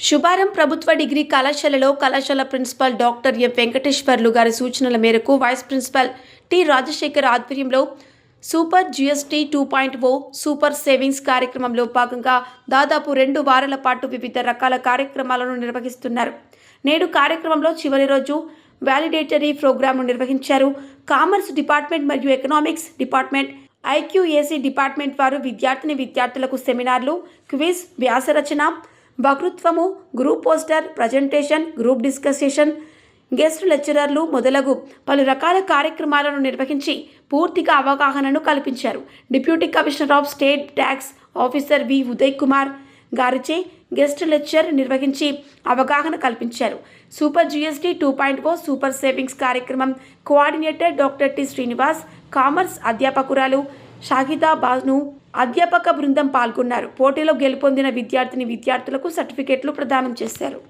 శుభారం ప్రభుత్వ డిగ్రీ కళాశాలలో కళాశాల ప్రిన్సిపాల్ డాక్టర్ ఎం వెంకటేశ్వర్లు గారి సూచనల మేరకు వైస్ ప్రిన్సిపాల్ టి రాజశేఖర్ ఆధ్వర్యంలో super GST two point O super savings కార్యక్రమంలో భాగంగా దాదాపు రెండు వారాల పాటు వివిధ రకాల కార్యక్రమాలను నిర్వహిస్తున్నారు. నేడు కార్యక్రమంలో చివరి రోజు వ్యాలిడేటరీ ప్రోగ్రాంను నిర్వహించారు. కామర్స్ డిపార్ట్మెంట్ మరియు ఎకనామిక్స్ డిపార్ట్మెంట్ ఐక్యూఏసీ డిపార్ట్మెంట్ వారు విద్యార్థిని విద్యార్థులకు సెమినార్లు క్విజ్ వ్యాసరచన వక్తృత్వము group poster presentation group discussion guest లెక్చరర్లు మొదలగు పలు రకాల కార్యక్రమాలను నిర్వహించి పూర్తిగా అవగాహనను కల్పించారు. Deputy commissioner of state tax officer V. Uday Kumar గారిచే గెస్ట్ లెక్చర్ నిర్వహించి అవగాహన కల్పించారు. Super GST two point O super savings కార్యక్రమం coordinator doctor T. Srinivas commerce అధ్యాపకురాలు Shahida ను అధ్యాపక బృందం పాల్గొన్నారు. పోటీలో గెలుపొందిన విద్యార్థిని విద్యార్థులకు సర్టిఫికెట్లు ప్రదానం చేశారు.